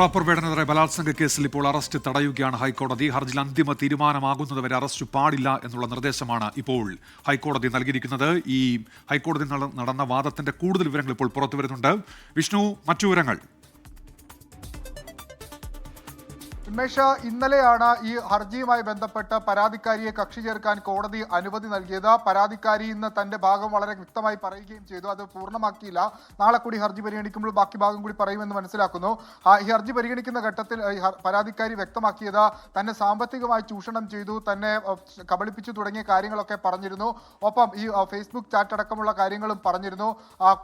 റോപ്പർ വേടനെതിരെ ബലാത്സംഗ കേസിൽ ഇപ്പോൾ അറസ്റ്റ് തടയുകയാണ് ഹൈക്കോടതി. ഹർജിയിൽ അന്തിമ തീരുമാനമാകുന്നതുവരെ അറസ്റ്റ് പാടില്ല എന്നുള്ള നിർദ്ദേശമാണ് ഇപ്പോൾ ഹൈക്കോടതി നൽകിയിരിക്കുന്നത്. ഈ ഹൈക്കോടതി നടന്ന വാദത്തിന്റെ കൂടുതൽ വിവരങ്ങൾ ഇപ്പോൾ പുറത്തുവരുന്നുണ്ട്. വിഷ്ണു മറ്റു വിവരങ്ങൾ? ഉന്മേഷ ഇന്നലെയാണ് ഈ ഹർജിയുമായി ബന്ധപ്പെട്ട് പരാതിക്കാരിയെ കക്ഷി ചേർക്കാൻ കോടതി അനുമതി നൽകിയത്. പരാതിക്കാരി ഇന്ന് തന്റെ ഭാഗം വളരെ വ്യക്തമായി പറയുകയും ചെയ്തു. അത് പൂർണമാക്കിയില്ല. നാളെ കൂടി ഹർജി പരിഗണിക്കുമ്പോൾ ബാക്കി ഭാഗം കൂടി പറയുമെന്ന് മനസ്സിലാക്കുന്നു. ഈ ഹർജി പരിഗണിക്കുന്ന ഘട്ടത്തിൽ പരാതിക്കാരി വ്യക്തമാക്കിയത് തന്നെ സാമ്പത്തികമായി ചൂഷണം ചെയ്തു തന്നെ കബളിപ്പിച്ചു തുടങ്ങിയ കാര്യങ്ങളൊക്കെ പറഞ്ഞിരുന്നു. ഒപ്പം ഈ ഫേസ്ബുക്ക് ചാറ്റ് അടക്കമുള്ള കാര്യങ്ങളും പറഞ്ഞിരുന്നു.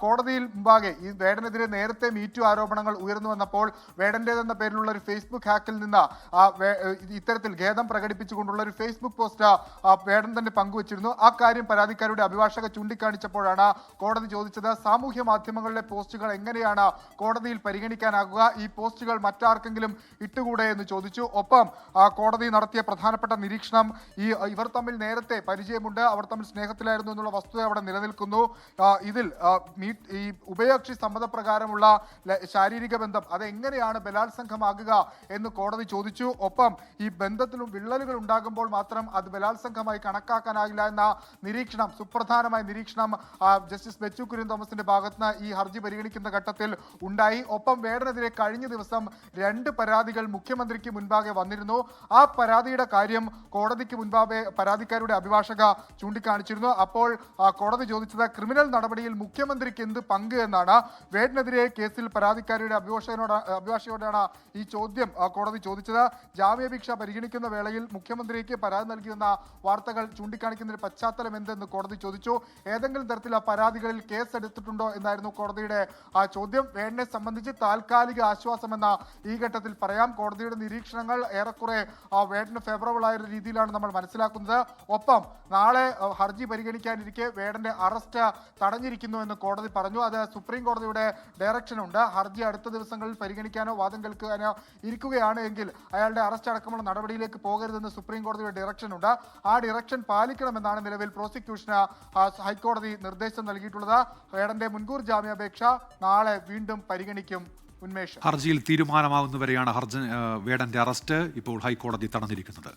കോടതിയിൽ മുമ്പാകെ ഈ വേടനെതിരെ നേരത്തെ മീറ്റു ആരോപണങ്ങൾ ഉയർന്നു വന്നപ്പോൾ വേടന്റെതെന്ന പേരിലുള്ള ഒരു ഫേസ്ബുക്ക് ഹാക്കിൽ നിന്ന് ആ ഇത്തരത്തിൽ ഖേദം പ്രകടിപ്പിച്ചുകൊണ്ടുള്ള ഒരു ഫേസ്ബുക്ക് പോസ്റ്റ് വേടൻ തന്നെ പങ്കുവച്ചിരുന്നു. ആ കാര്യം പരാതിക്കാരുടെ അഭിഭാഷക ചൂണ്ടിക്കാണിച്ചപ്പോഴാണ് കോടതി ചോദിച്ചത് സാമൂഹ്യ മാധ്യമങ്ങളിലെ പോസ്റ്റുകൾ എങ്ങനെയാണ് കോടതിയിൽ പരിഗണിക്കാനാകുക? ഈ പോസ്റ്റുകൾ മറ്റാർക്കെങ്കിലും ഇട്ടുകൂടെ? എന്ന് ചോദിച്ചു. ഒപ്പം കോടതി നടത്തിയ പ്രധാനപ്പെട്ട നിരീക്ഷണം ഈ ഇവർ തമ്മിൽ നേരത്തെ പരിചയമുണ്ട് അവർ തമ്മിൽ സ്നേഹത്തിലായിരുന്നു എന്നുള്ള വസ്തുത അവിടെ നിലനിൽക്കുന്നു. ഇതിൽ ഈ ഉഭയകക്ഷി സമ്മതപ്രകാരമുള്ള ശാരീരിക ബന്ധം അത് എങ്ങനെയാണ് ബലാത്സംഗമാകുക എന്ന് കോടതി ചോദിച്ചു. ഒപ്പം ഈ ബന്ധത്തിലും വിള്ളലുകൾ ഉണ്ടാകുമ്പോൾ മാത്രം അത് ബലാത്സംഗമായി കണക്കാക്കാനാകില്ല എന്ന നിരീക്ഷണം സുപ്രധാനമായ നിരീക്ഷണം ജസ്റ്റിസ് ബെച്ചു കുര്യൻ തോമസിന്റെ ഭാഗത്ത് ഈ ഹർജി പരിഗണിക്കുന്ന ഘട്ടത്തിൽ ഉണ്ടായി. ഒപ്പം വേടനെതിരെ കഴിഞ്ഞ ദിവസം രണ്ട് പരാതികൾ മുഖ്യമന്ത്രിക്ക് മുൻപാകെ വന്നിരുന്നു. ആ പരാതിയുടെ കാര്യം കോടതിക്ക് മുൻപാകെ പരാതിക്കാരുടെ അഭിഭാഷക ചൂണ്ടിക്കാണിച്ചിരുന്നു. അപ്പോൾ കോടതി ചോദിച്ചത് ക്രിമിനൽ നടപടിയിൽ മുഖ്യമന്ത്രിക്ക് എന്ത് പങ്ക് എന്നാണ്. വേടിനെതിരെ കേസിൽ പരാതിക്കാരുടെ അഭിഭാഷകനോട് അഭിഭാഷകയോടാണ് ഈ ചോദ്യം കോടതി ചോദിച്ചത്. ജാമ്യാപേക്ഷ പരിഗണിക്കുന്ന വേളയിൽ മുഖ്യമന്ത്രിക്ക് പരാതി നൽകിയെന്ന വാർത്തകൾ ചൂണ്ടിക്കാണിക്കുന്നതിന് പശ്ചാത്തലം എന്തെന്ന് കോടതി ചോദിച്ചു. ഏതെങ്കിലും തരത്തിൽ ആ പരാതികളിൽ കേസ് എടുത്തിട്ടുണ്ടോ എന്നായിരുന്നു കോടതിയുടെ ആ ചോദ്യം. വേണ്ടെ സംബന്ധിച്ച് താൽക്കാലിക ആശ്വാസമെന്ന ഈ ഘട്ടത്തിൽ പറയാം. കോടതിയുടെ നിരീക്ഷണങ്ങൾ ഏറെക്കുറെ ആ, വേടന് ഫേവറബിൾ ആയ രീതിയിലാണ് നമ്മൾ മനസ്സിലാക്കുന്നത്. ഒപ്പം നാളെ ഹർജി പരിഗണിക്കാനിരിക്കെ വേടന്റെ അറസ്റ്റ് തടഞ്ഞിരിക്കുന്നു എന്ന് കോടതി പറഞ്ഞു. അത് സുപ്രീം കോടതിയുടെ ഡയറക്ഷൻ ഉണ്ട് ഹർജി അടുത്ത ദിവസങ്ങളിൽ പരിഗണിക്കാനോ വാദം കേൾക്കാനോ ഇരിക്കുകയാണ് എങ്കിൽ അയാളുടെ അറസ്റ്റ് അടക്കമുള്ള നടപടിയിലേക്ക് പോകരുതെന്ന് സുപ്രീം കോടതിയുടെ ഡയറക്ഷൻ ഉണ്ട്. ആ ഡയറക്ഷൻ പാലിക്കണമെന്നാണ് നിലവിൽ പ്രോസിക്യൂഷന് ഹൈക്കോടതി നിർദ്ദേശം നൽകിയിട്ടുള്ളത്. വേടന്റെ മുൻകൂർ ജാമ്യാപേക്ഷ നാളെ വീണ്ടും പരിഗണിക്കും ഉന്മേഷ്. ഹർജിയിൽ തീരുമാനമാകുന്നവരെയാണ് ഹർജി വേടന്റെ അറസ്റ്റ് ഇപ്പോൾ ഹൈക്കോടതി തടഞ്ഞിരിക്കുന്നത്.